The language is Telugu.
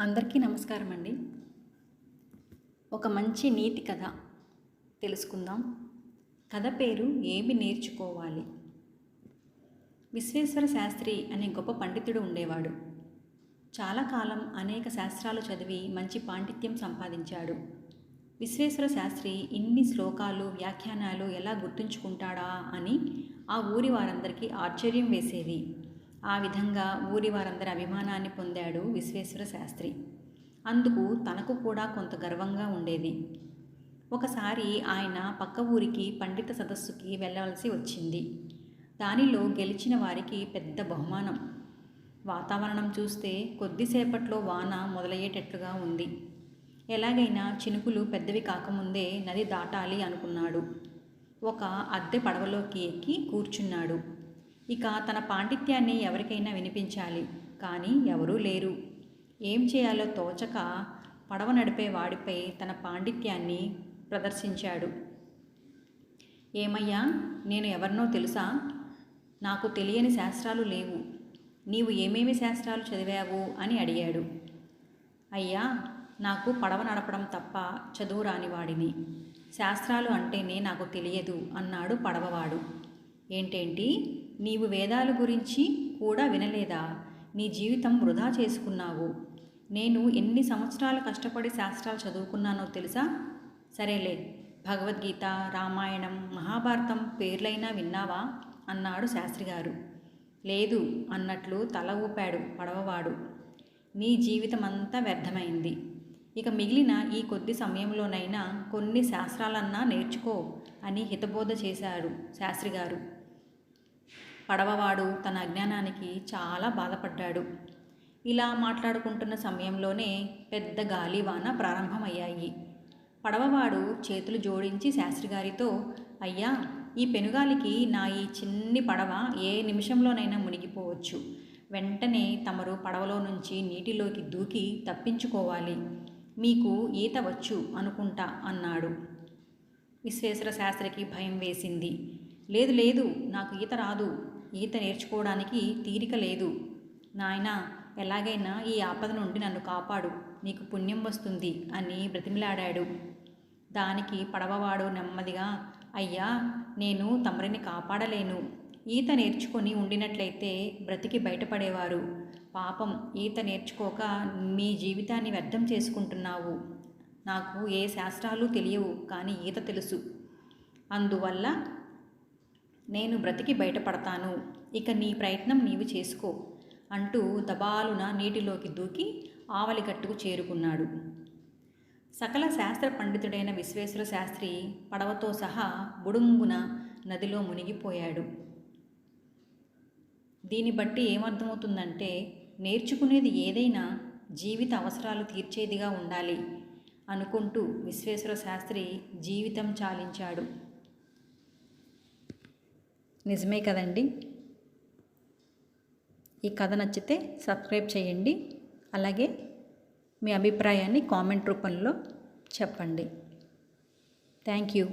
అందరికీ నమస్కారం అండి. ఒక మంచి నీతి కథ తెలుసుకుందాం. కథ పేరు ఏమి నేర్చుకోవాలి? విశ్వేశ్వర శాస్త్రి అనే గొప్ప పండితుడు ఉండేవాడు. చాలా కాలం అనేక శాస్త్రాలు చదివి మంచి పాండిత్యం సంపాదించాడు. విశ్వేశ్వర శాస్త్రి ఇన్ని శ్లోకాలు వ్యాఖ్యానాలు ఎలా గుర్తుంచుకుంటాడా అని ఆ ఊరి వారందరికీ ఆశ్చర్యం వేసేది. ఆ విధంగా ఊరి వారందరి అభిమానాన్ని పొందాడు విశ్వేశ్వర శాస్త్రి. అందుకు తనకు కూడా కొంత గర్వంగా ఉండేది. ఒకసారి ఆయన పక్క ఊరికి పండిత సదస్సుకి వెళ్ళవలసి వచ్చింది. దానిలో గెలిచిన వారికి పెద్ద బహుమానం. వాతావరణం చూస్తే కొద్దిసేపట్లో వాన మొదలయ్యేటట్లుగా ఉంది. ఎలాగైనా చినుకులు పెద్దవి కాకముందే నది దాటాలి అనుకున్నాడు. ఒక అద్దె పడవలోకి ఎక్కి కూర్చున్నాడు. ఇక తన పాండిత్యాన్ని ఎవరికైనా వినిపించాలి కానీ ఎవరూ లేరు. ఏం చేయాలో తోచక పడవ నడిపే వాడిపై తన పాండిత్యాన్ని ప్రదర్శించాడు. ఏమయ్యా నేను ఎవరినో తెలుసా? నాకు తెలియని శాస్త్రాలు లేవు. నీవు ఏమేమి శాస్త్రాలు చదివావు? అని అడిగాడు. అయ్యా నాకు పడవ నడపడం తప్ప చదువు రాని వాడిని. శాస్త్రాలు అంటేనే నాకు తెలియదు అన్నాడు పడవవాడు. ఏంటేంటి? నీవు వేదాల గురించి కూడా వినలేదా? నీ జీవితం వృధా చేసుకున్నావు. నేను ఎన్ని సంవత్సరాలు కష్టపడి శాస్త్రాలు చదువుకున్నానో తెలుసా? సరేలే భగవద్గీత రామాయణం మహాభారతం పేర్లైనా విన్నావా? అన్నాడు శాస్త్రిగారు. లేదు అన్నట్లు తల ఊపాడు పడవవాడు. నీ జీవితం అంతా వ్యర్థమైంది. ఇక మిగిలిన ఈ కొద్ది సమయంలోనైనా కొన్ని శాస్త్రాలన్నా నేర్చుకో అని హితబోధ చేశారు శాస్త్రిగారు. పడవవాడు తన అజ్ఞానానికి చాలా బాధపడ్డాడు. ఇలా మాట్లాడుకుంటున్న సమయంలోనే పెద్ద గాలివాన ప్రారంభమయ్యాయి. పడవవాడు చేతులు జోడించి శాస్త్రిగారితో అయ్యా ఈ పెనుగాలికి నా ఈ చిన్ని పడవ ఏ నిమిషంలోనైనా మునిగిపోవచ్చు. వెంటనే తమరు పడవలో నుంచి నీటిలోకి దూకి తప్పించుకోవాలి. మీకు ఈత వచ్చు అనుకుంటా అన్నాడు. విశ్వేశ్వర శాస్త్రికి భయం వేసింది. లేదు లేదు నాకు ఈత రాదు. ఈత నేర్చుకోవడానికి తీరిక లేదు. నాయన ఎలాగైనా ఈ ఆపద నుండి నన్ను కాపాడు. నీకు పుణ్యం వస్తుంది అని బ్రతిమిలాడాడు. దానికి పడవవాడు నెమ్మదిగా అయ్యా నేను తమరిని కాపాడలేను. ఈత నేర్చుకొని ఉండినట్లయితే బ్రతికి బయటపడేవారు. పాపం ఈత నేర్చుకోక మీ జీవితాన్ని వ్యర్థం చేసుకుంటున్నావు. నాకు ఏ శాస్త్రాలు తెలియవు కానీ ఈత తెలుసు. అందువల్ల నేను బ్రతికి బయటపడతాను. ఇక నీ ప్రయత్నం నీవు చేసుకో అంటూ దబాలున నీటిలోకి దూకి ఆవలిగట్టుకు చేరుకున్నాడు. సకల శాస్త్ర పండితుడైన విశ్వేశ్వర శాస్త్రి పడవతో సహా బుడుంగున నదిలో మునిగిపోయాడు. దీన్ని బట్టి ఏమర్థమవుతుందంటే నేర్చుకునేది ఏదైనా జీవిత అవసరాలు తీర్చేదిగా ఉండాలి అనుకుంటూ విశ్వేశ్వర శాస్త్రి జీవితం చాలించాడు. నిజమే కదండి. ఈ కథ నచ్చితే సబ్స్క్రైబ్ చేయండి. అలాగే మీ అభిప్రాయాన్ని కామెంట్ రూపంలో చెప్పండి. Thank you.